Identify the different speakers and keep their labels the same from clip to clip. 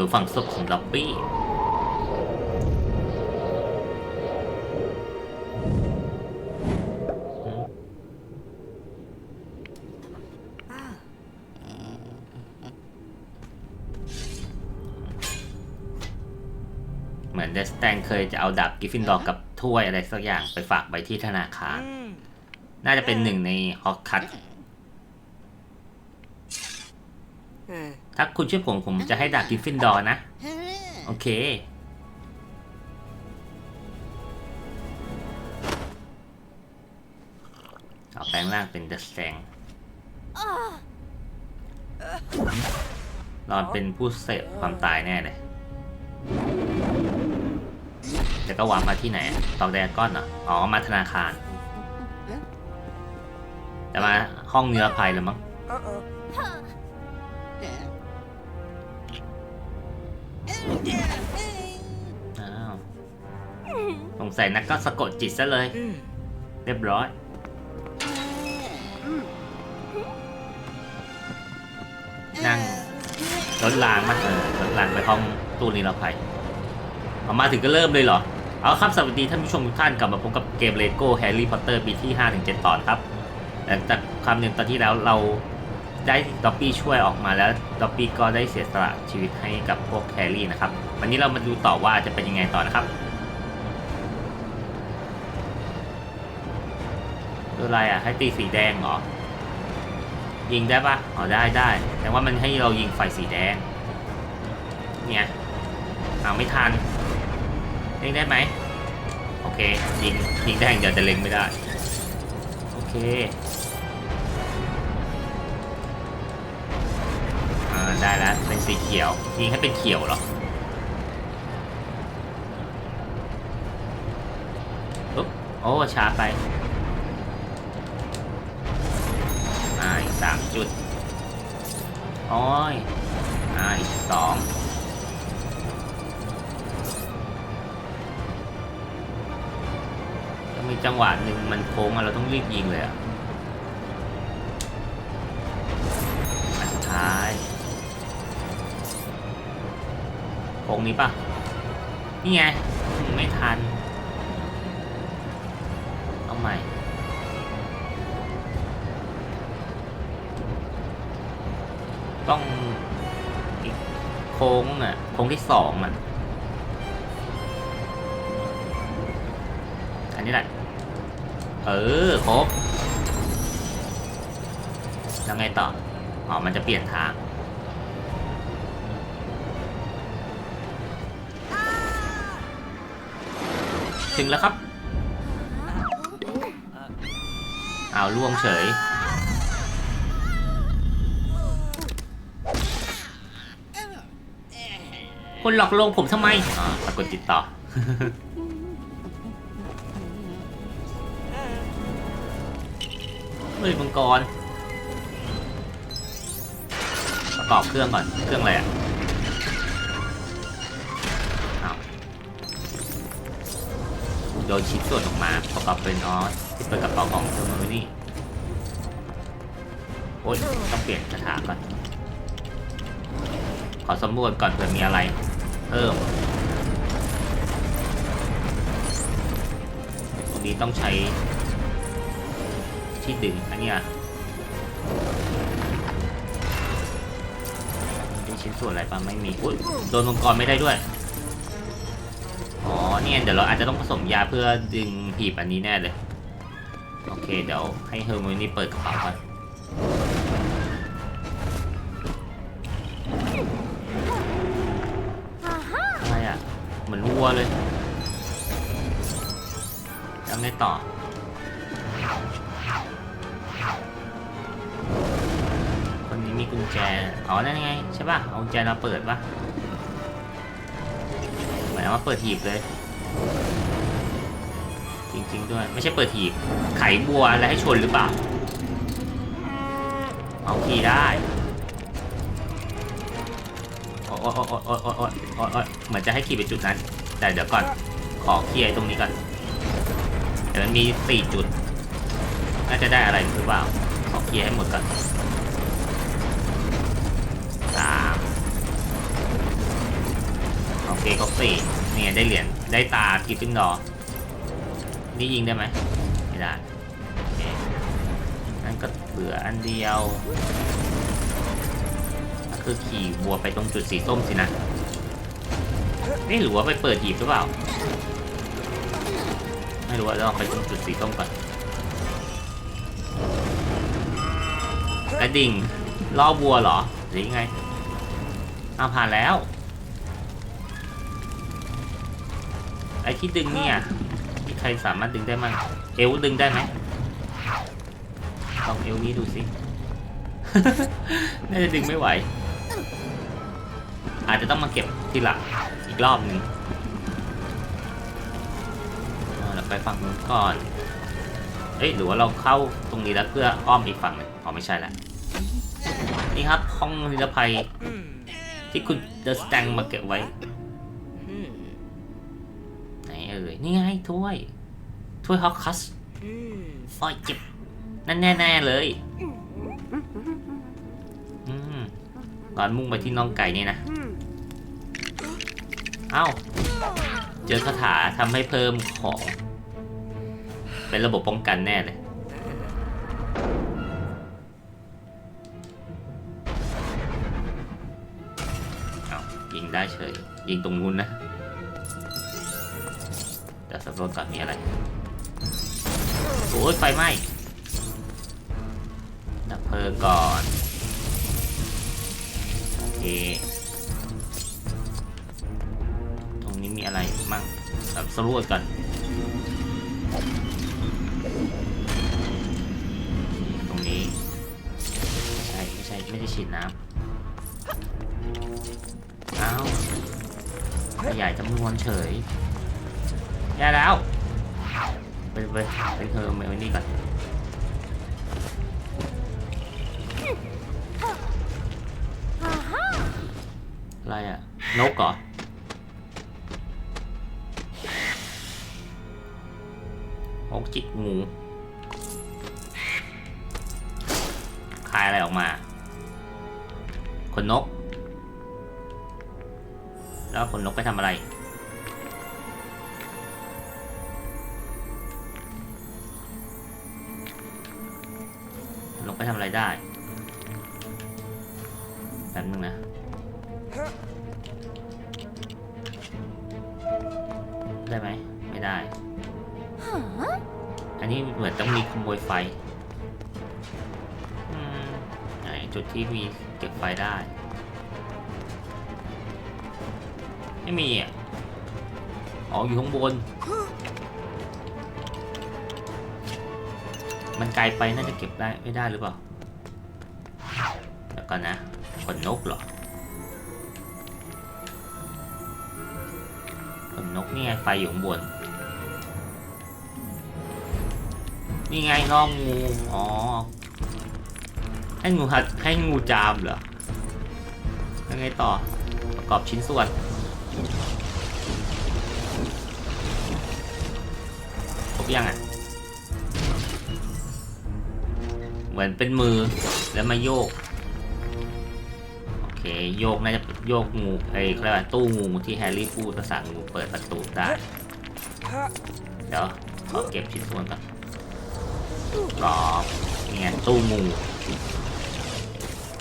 Speaker 1: รือฝั่งศพของล็อบบี้เหมือนเดสแตงเคยจะเอาดาบกิฟฟินดอร์กับถ้วยอะไรสักอย่างไปฝากไว้ที่ธนาคาร น่าจะเป็นหนึ่งในฮอกคัต ถ้า คุณช่วยผมผมจะให้ดาบกิฟฟินดอร์นะ โอเค เอาแปลงร่างเป็นเดอะแซงรอนเป็นผู้เสพความตายแน่เลยแล้วก็วางมาที่ไหนตอกแดก้อนเหรอ อ๋อ มาธนาคาร แต่มาห้องเนื้อภัยแล้วมั้ง อ้าวสงสัยนักก็สะกดจิตซะเลย เรียบร้อย นั่งรถรางมาเออรถรางไปห้องตู้นิรภัยเอามาถึงก็เริ่มเลยเหรอ เอาครับสวัสดีท่านผู้ชมทุกท่านกลับมาพบกับเกมเลโก้แฮร์รี่พอตเตอร์ปีที่5ถึง7ตอนครับหลังจากคำหนึ่งตอนที่แล้วเรา ได้ด็อปปี้ช่วยออกมาแล้วด็อปปี้ก็ได้เสียสละชีวิตให้กับพวกแฮร์รี่นะครับ วันนี้เรามาดูต่อว่าจะเป็นยังไงต่อนะครับคืออะไรอะ ให้ตีสีแดงเหรอ ยิงได้ปะอ๋อได้ได้ แต่ว่ามันให้เรายิงไฟสีแดง เนี่ยเอาไม่ทันเล็งได้ไหมโอเค ยิงยิงได้อย่างเดียวแต่เล็งไม่ได้ โอเค ได้แล้ว เป็นสีเขียวยิงให้เป็นเขียวเหรออุ๊บโอ้ช้าไปอ่าอีกสามจุดโอ้ยอ่าอีกสองจะมีจังหวะหนึ่งมันโค้งอะเราต้องรีบยิงเลยอะ โค้งนี้ป่ะ นี่ไงไม่ทัน เอาใหม่ ต้องอีกโค้งอะ โค้งที่สองอะ อันนี้แหละ เออ ครบ แล้วไงต่อ อ๋อ มันจะเปลี่ยนทาง ถึงแล้วครับเอาวล่วงเฉยคุณหลอกลวงผมทำไมอ่าปรากฏติดต่อ เฮ้ยมังกรประกอบเครื่องก่อน เครื่องอะไรอะ โดนชิ้นส่วนออกมาประกอบเป็นออสที่เปิดกระเป๋าของเทอร์มินี่โอ๊ยต้องเปลี่ยนกระถางก่อน ขอสำรวจก่อนเผื่อมีอะไรเพิ่มตรงนี้ต้องใช้ที่ดึงอันเนี้ยมีชิ้นส่วนอะไรปะไม่มี อุ้ยโดนมังกรไม่ได้ด้วย เนี่ยเดี๋ยวเราอาจจะต้องผสมยาเพื่อดึงหีบอันนี้แน่เลย โอเคเดี๋ยวให้เฮอร์มินี่เปิดกระเป๋าก่อนอะไรอะ เหมือนวัวเลยแล้วไงต่อคนนี้มีกุญแจ อ๋อ นั่นไง ใช่ป่ะ เอากุญแจมาเปิดป่ะหมายว่าเปิดหีบเลย จริง ๆ ด้วย ไม่ใช่เปิดหีบไขบัวแล้วให้ชนหรือเปล่าเอาคีย์ได้โอ้โอ้โอ้โอ้โอ้โอ้โอ้โอ้เหมือนจะให้ขี่ไปจุดนั้น แต่เดี๋ยวก่อนขอเคลียร์ตรงนี้ก่อนเดี๋ยวมันมีสี่จุดน่าจะได้อะไรหรือเปล่าขอเคลียร์ให้หมดก่อนสามครบสี่ เนี่ยได้เหรียญได้ตากิฟฟินดอร์นี่ยิงได้ไหมไม่ได้นั่นก็เหลืออันเดียวก็คือขี่วัวไปตรงจุดสีส้มสินะนี่หรือว่าไปเปิดหีบหรือเปล่า ไม่รู้ว่าลองไปตรงจุดสีส้มก่อนกระดิ่งล่อวัวเหรอหรือยังไงเอาผ่านแล้ว อ้ที่ดึงเนี่ยมีใครสามารถดึงได้มั้งเอวดึงได้ไหมลองเอวนี้ดูสิ น่าจะดึงไม่ไหว อาจจะต้องมาเก็บทีหลังอีกรอบหนึงเอาเราไปฝั่งนู้นก่อน เอ้ยหรือว่าเราเข้าตรงนี้แล้วเพื่ออ้อมอีกฝั่งหนึ่งอ๋อไม่ใช่ละ นี่ครับห้องนิรภัยที่คุณเดอะสแตงมาเก็บไว้ นเอ่ยนี่ไงถ้วย ถ้วยฮอกคัสฟอยเจ็บนั่นแน่ ๆ เลยอืมก่อนมุ่งไปที่น้องไก่นี่นะ เอ้า เจอคาถาทำให้เพิ่มของ เป็นระบบป้องกันแน่เลย เอายิงได้เฉย ยิงตรงนู้นนะเดี๋ยวสำ รวจก่อนมีอะไรโอ้ยไฟไหม้ดับเพลิงก่อน โอเค ตรงนี้มีอะไรมั่งแบบสรวจก่อนตรงนี้ ไม่ใช่ ไม่ใช่ ไม่ได้ฉีดน้ำอ้าวขยายจำนวนเฉย แย่แล้วไปไปไปเธอมาไว้นี่ก่อนอะไรอะ นกเหรอนกจิกงูคายอะไรออกมา ขนนก แล้วขนนกไปทำอะไร ไปทำอะไรได้แป๊บนึงนะได้ไหมไม่ได้ อันนี้เหมือนต้องมีขโมยไฟอืมไหนจุดที่มีเก็บไฟได้ ไม่มีอะ อ๋ออยู่ข้างบน มันไกลไปน่าจะเก็บได้ไม่ได้หรือเปล่าแล้วก่อนนะขนนกเหรอขนนกนี่ไงไฟอยู่ข้างบนนี่ไงงองูอ๋อให้งูหัดให้งูจามเหรอยังไงต่อประกอบชิ้นส่วนครบยังอะ มือนเป็นมือแล้วมาโยก โอเค โยกน่าจะโยกงูไอ้เขาเรียกว่าตู้งูที่แฮร์รี่พูดภาษางูเปิดประตูได้เดี๋ยวขอเก็บชิ้นส่วนก่อนกรอบนี่ไงตู้งู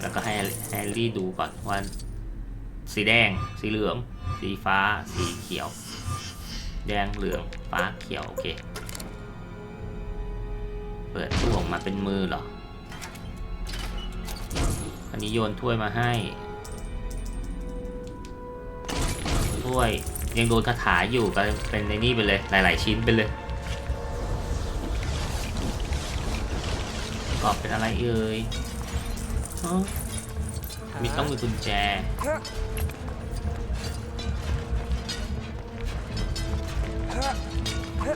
Speaker 1: แล้วก็ให้แฮร์รี่ดูก่อนว่าสีแดง สีเหลือง สีฟ้า สีเขียว แดง เหลือง ฟ้า เขียว โอเค เปิดตู้ออกมาเป็นมือเหรอ อันนี้โยนถ้วยมาให้ ถ้วยยังโดนคาถาอยู่ก็เป็นในนี่ไปเลย หลาย ๆ ชิ้นไปเลยปรอบเป็นอะไรเอ่ยมีต้องมีกุญแจ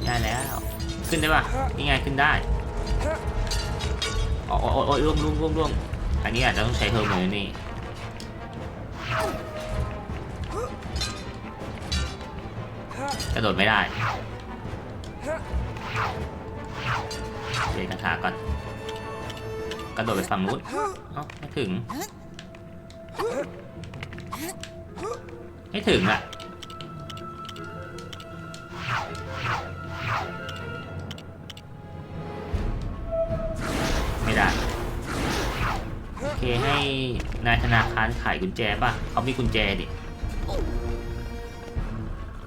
Speaker 1: ได้แล้ว ขึ้นได้ป่ะ นี่ไงขึ้นได้ โอ้โอ้โอ้ยร่วงร่วงร่วงร่วง อันนี้อาจจะต้องใช้เฮอร์โมนี่กระโดดไม่ได้เรียนคาถาก่อน กระโดดไปฝั่งนู้นเอ้าไม่ถึง ไม่ถึงอะ นายธนาคารขายกุญแจป่ะเขามีกุญแจดิ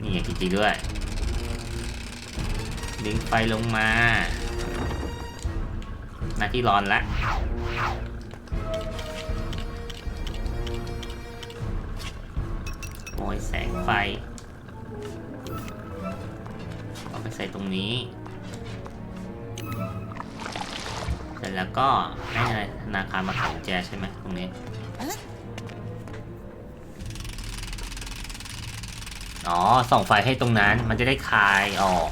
Speaker 1: นี่ไงจริงๆด้วย ดึงไฟลงมา หน้าที่ร้อนละโอ้ยแสงไฟ เอาไปใส่ตรงนี้ ร็จแล้วก็ให้ธนาคารมาขายกุญแจใช่ไหมตรงนี้อ๋อส่องไฟให้ตรงนั้นมันจะได้คลายออก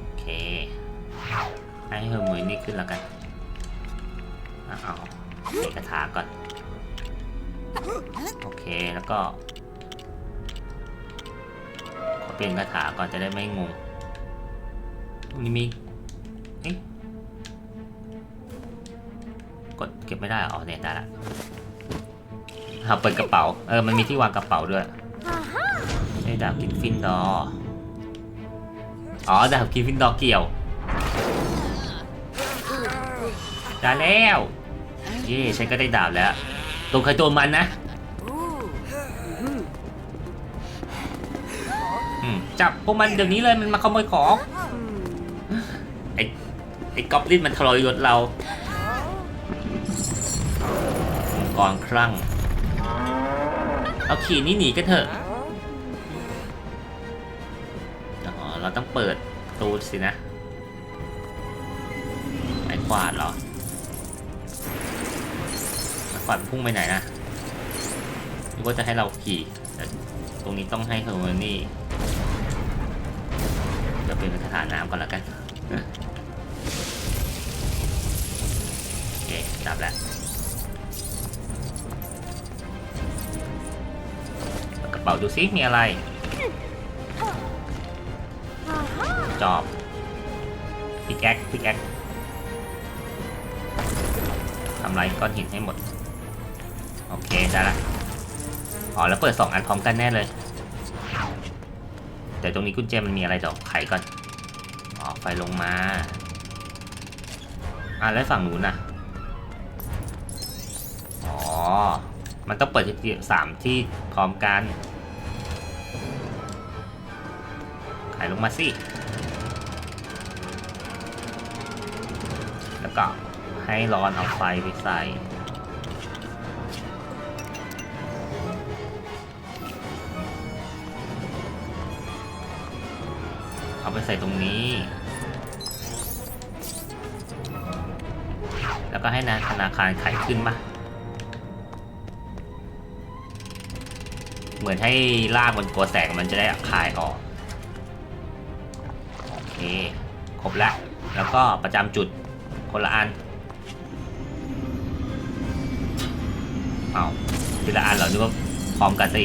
Speaker 1: โอเค ให้เฮอร์มวยนี่ขึ้นแล้วกันอะเอาเอกระถาก่อน โอเคแล้วก็ขอเปลี่ยนคาถาก่อนจะได้ไม่งงตรงนี้มี เอ๊ะกดเก็บไม่ได้ออ๋อเนี่ยได้ละเอาเปิดกระเป๋า เออ มันมีที่วางกระเป๋าด้วยใช้ดาบกินฟินดอ อ๋อ ดาบกินฟินดอเกี่ยว ได้แล้ว เย่ฉันก็ได้ดาบแล้วตัวใครตัวมันนะ จับพวกมันเดี๋ยวนี้เลยมันมาขโมยของ อ้กอบลินมันทรยศเราองค์กรคลั่ง เอาขี่นี่หนีกันเถอะอ๋อเราต้องเปิดตูสินะไม้ขวาดเหรอไม้ขวาดพุ่งไปไหนนะนึกว่าจะให้เราขี่แต่ตรงนี้ต้องให้เฮอร์มอนี่จะเป็นสถานน้ำก่อนแล้วกัน จับแล้วกระเป๋าดูซิมีอะไร จอบพิกแอคพิกแอคทำไรก้อนหินให้หมด โอเค ได้ละอ๋อ แล้วเปิดสองอันพร้อมกันแน่เลย แต่ตรงนี้กุญแจมันมีอะไรดี๋ยวไขก่อน อ๋อ ไฟลงมา อะแล้วฝั่งหนูนน่ มันต้องเปิดที่สามที่พร้อมกันไขลงมาสิ แล้วก็ให้ร้อนเอาไฟไปใส่เอาไปใส่ตรงนี้ แล้วก็ให้นาธนาคารไขขึ้นปะ มือนให้ลากบนตัวแสงมันจะได้คายออกโอเคครบแล้ว แล้วก็ประจำจุดคนละอันเอาทีละอันเหรอหรือว่าพร้อมกันสิ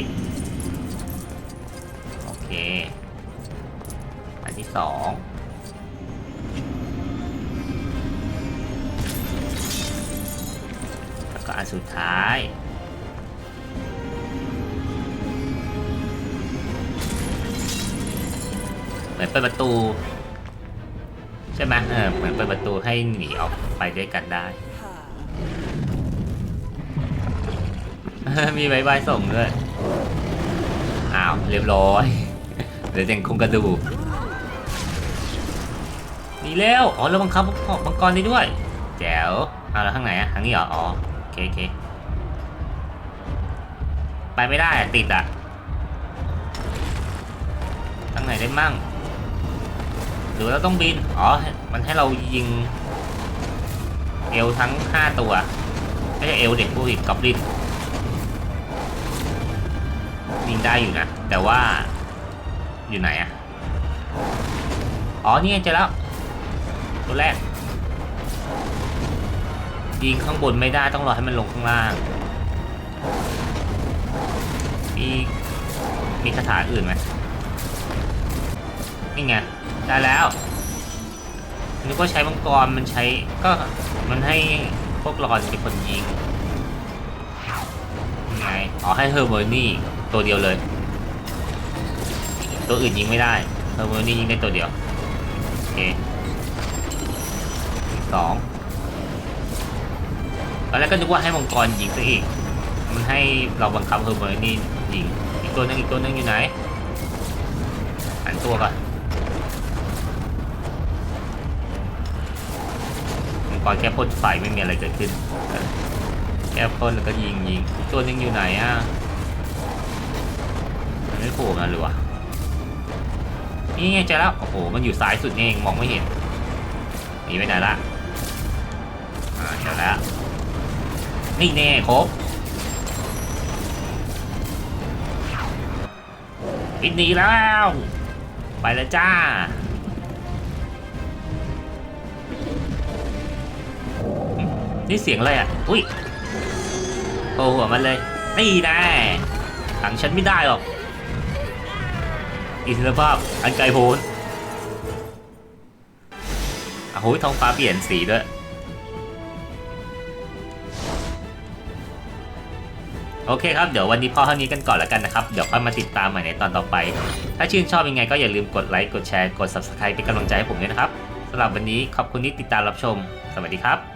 Speaker 1: โอเค อันที่สองแล้วก็อันสุดท้าย เหมือนเปิดประตู ใช่ไหมเออเหมือนเปิดประตูให้หนีออกไปด้วยกันได้ มีใบใบายส่งด้วย อ้าว เรียบร้อยเหลือแต่โคงกระดูกนี่เร็วอ๋อแล้วบังคับมังกรได้ด้วย แจ๋วเอาแล้วข้างไหนอะทางนี้เหรอ อ๋อโอเคโอเคไปไม่ได้ติดอะทางไหนได้มั่ง หรือเราต้องบิน อ๋อ มันให้เรายิง เอลทั้ง 5 ตัว ไม่ใช่เอลเด็กผู้ผิดกอบลินยิงได้อยู่นะ แต่ว่า อยู่ไหนอะอ๋อ นี่เจอแล้ว ตัวแรก ยิงข้างบนไม่ได้ต้องรอให้มันลงข้างล่าง มี มีคาถาอื่นไหมนี่ไง ได้แล้วนึกว่าใช้มังกรมันใช้ก็มันให้พวกรอนเป็นคนยิงยังไงอ๋อให้เฮอร์เมอนี่ตัวเดียวเลย ตัวอื่นยิงไม่ได้เฮอร์เมอนี่ยิงได้ตัวเดียวโอเคสองตอนแรกก็นึกว่าให้มังกรยิงซะอีก มันให้เราบังคับเฮอร์เมอร์นี่ยิงอีกตัวนึงอีกตัวนึงอยู่ไหนหันตัวก่อน กรแค่พ่นไฟไม่มีอะไรเกิดขึ้นแค่พ่นแล้วก็ยิงยิงตัวนึงอยู่ไหนอะมันไม่โผล่มาเลยวะนี่ไงเจอแล้วโอ้โหมันอยู่ซ้ายสุดเองมองไม่เห็นหนีไปไหนละอ่าเจอแล้วนี่แน่ครบปิดหนีแล้ว ไปแล้วจ้า นี่เสียงอะไรอะ อุ้ยโผล่หัวมันเลย นี่แน่ขังฉันไม่ได้หรอก อิสรภาพ อันไกลโพ้นอ้าวโหท้องฟ้าเปลี่ยนสีด้วย โอเคครับ เดี๋ยววันนี้พอเท่านี้กันก่อนแล้วกันนะครับ เดี๋ยวค่อยมาติดตามใหม่ในตอนต่อไป ถ้าชื่นชอบยังไงก็อย่าลืมกดไลค์ กดแชร์ กด subscribe เป็นกำลังใจให้ผมด้วยนะครับสำหรับวันนี้ขอบคุณที่ติดตามรับชม สวัสดีครับ